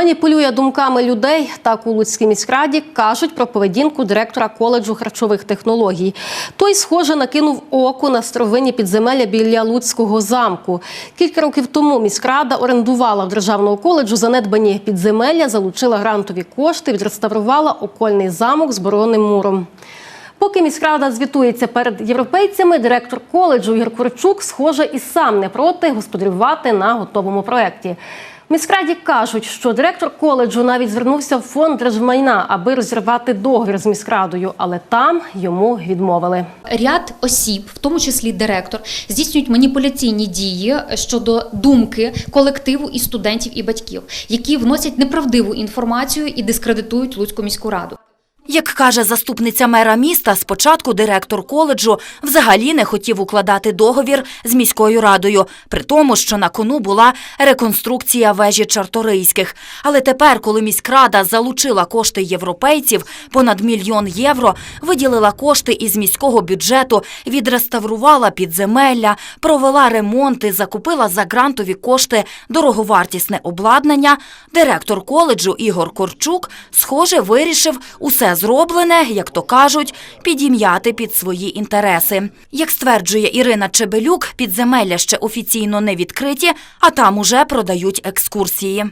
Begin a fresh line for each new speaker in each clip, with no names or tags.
Маніпулює думками людей. Так у Луцькій міськраді кажуть про поведінку директора коледжу харчових технологій. Той, схоже, накинув око на старовинні підземелля біля Луцького замку. Кілька років тому міськрада орендувала в державного коледжу занедбані підземелля, залучила грантові кошти, відреставрувала окольний замок з боронним муром. Поки міськрада звітується перед європейцями, директор коледжу Ігор Корчук, схоже, і сам не проти господарювати на готовому проєкті. Міськраді кажуть, що директор коледжу навіть звернувся в фонд держмайна, аби розірвати договір з міськрадою, але там йому відмовили.
Ряд осіб, в тому числі директор, здійснюють маніпуляційні дії щодо думки колективу і студентів і батьків, які вносять неправдиву інформацію і дискредитують Луцьку міську раду.
Як каже заступниця мера міста, спочатку директор коледжу взагалі не хотів укладати договір з міською радою, при тому, що на кону була реконструкція вежі Чарторийських. Але тепер, коли міськрада залучила кошти європейців, понад мільйон євро, виділила кошти із міського бюджету, відреставрувала підземелля, провела ремонти, закупила за грантові кошти дороговартісне обладнання, директор коледжу Ігор Корчук, схоже, вирішив усе зроблене, як то кажуть, підім'яти під свої інтереси. Як стверджує Ірина Чебелюк, підземелля ще офіційно не відкриті, а там уже продають екскурсії.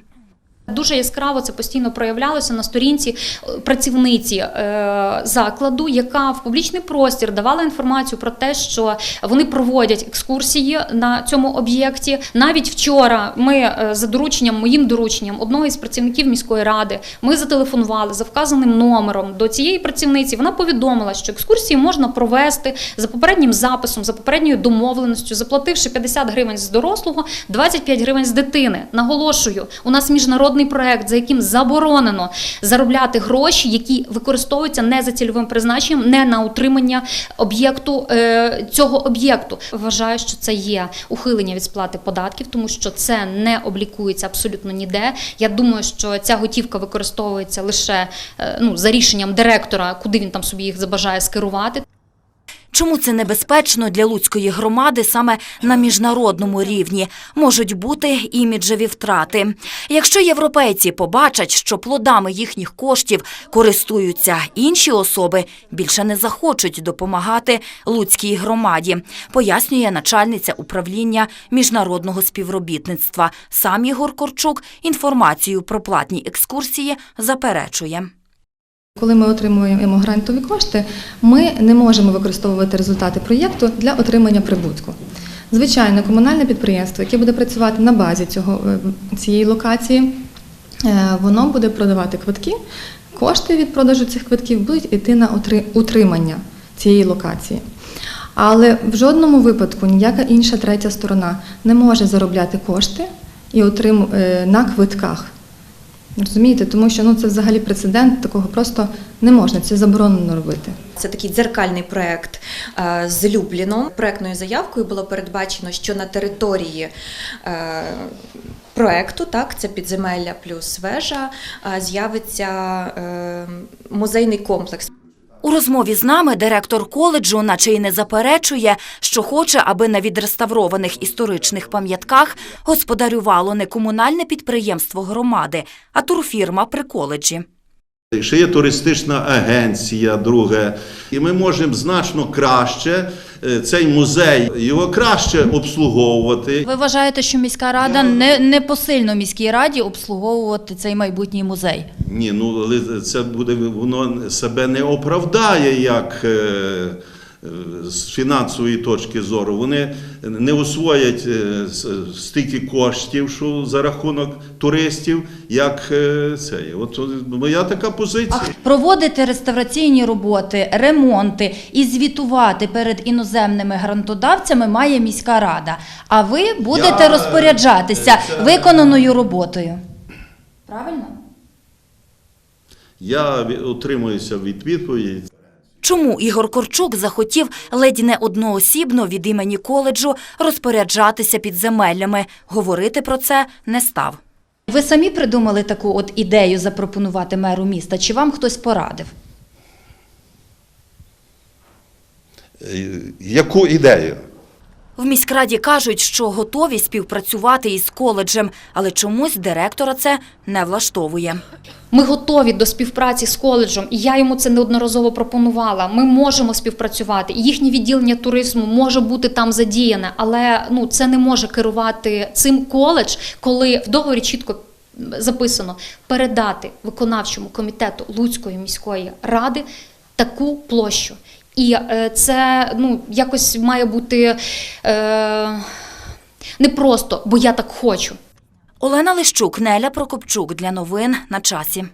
Дуже яскраво це постійно проявлялося на сторінці е, працівниці е, закладу, яка в публічний простір давала інформацію про те, що вони проводять екскурсії на цьому об'єкті. Навіть вчора ми е, за дорученням, моїм дорученням, одного із працівників міської ради, ми зателефонували за вказаним номером до цієї працівниці. Вона повідомила, що екскурсії можна провести за попереднім записом, за попередньою домовленістю, заплативши 50 гривень з дорослого, 25 гривень з дитини. Наголошую, у нас міжнародний проект, за яким заборонено заробляти гроші, які використовуються не за цільовим призначенням, не на утримання об'єкту е, цього об'єкту. Вважаю, що це є ухилення від сплати податків, тому що це не облікується абсолютно ніде. Я думаю, що ця готівка використовується лише е, ну, за рішенням директора, куди він там собі їх забажає скерувати.
Чому це небезпечно для Луцької громади саме на міжнародному рівні? Можуть бути іміджеві втрати. Якщо європейці побачать, що плодами їхніх коштів користуються інші особи, більше не захочуть допомагати Луцькій громаді, пояснює начальниця управління міжнародного співробітництва. Сам Ігор Корчук інформацію про платні екскурсії заперечує.
Коли ми отримуємо грантові кошти, ми не можемо використовувати результати проєкту для отримання прибутку. Звичайно, комунальне підприємство, яке буде працювати на базі цього, е, цієї локації, е, воно буде продавати квитки. Кошти від продажу цих квитків будуть йти на утримання цієї локації. Але в жодному випадку ніяка інша третя сторона не може заробляти кошти і е, на квитках. Розумієте, тому що ну це взагалі прецедент, такого просто не можна, це заборонено робити.
Це такий дзеркальний проект е, з Любліном. Проектною заявкою було передбачено, що на території проєкту, проекту, так, це підземелля плюс вежа, е, з'явиться е, музейний комплекс.
У розмові з нами директор коледжу, наче й не заперечує, що хоче, аби на відреставрованих історичних пам'ятках господарювало не комунальне підприємство громади, а турфірма при коледжі.
Ще є туристична агенція, друге, і ми можемо значно краще е, цей музей його краще обслуговувати.
Ви вважаєте, що міська рада не, не посильно міській раді обслуговувати цей майбутній музей?
Ні, ну це буде воно себе не оправдає як. Е, е, З фінансової точки зору вони не освоять е, стільки коштів, що за рахунок туристів, як е, це. От моя така позиція.
Проводити реставраційні роботи, ремонти і звітувати перед іноземними грантодавцями має міська рада. А ви будете
Я,
розпоряджатися
це-
виконаною роботою. Правильно?
Я утримуюся від відповіді.
Чому Ігор Корчук захотів ледь не одноосібно від імені коледжу розпоряджатися підземеллями? Говорити про це не став.
Ви самі придумали таку от ідею запропонувати меру міста, чи вам хтось порадив?
Е, Яку ідею?
В міськраді кажуть, що готові співпрацювати із коледжем, але чомусь директора це не влаштовує.
Ми готові до співпраці з коледжем, і я йому це неодноразово пропонувала. Ми можемо співпрацювати. Їхнє відділення туризму може бути там задіяне, але ну це не може керувати цим коледж, коли в договорі чітко. Записано передати виконавчому комітету Луцької міської ради таку площу. І е, це ну якось має бути е, не просто, бо я так хочу.
Олена Лищук, Неля Прокопчук для новин на часі.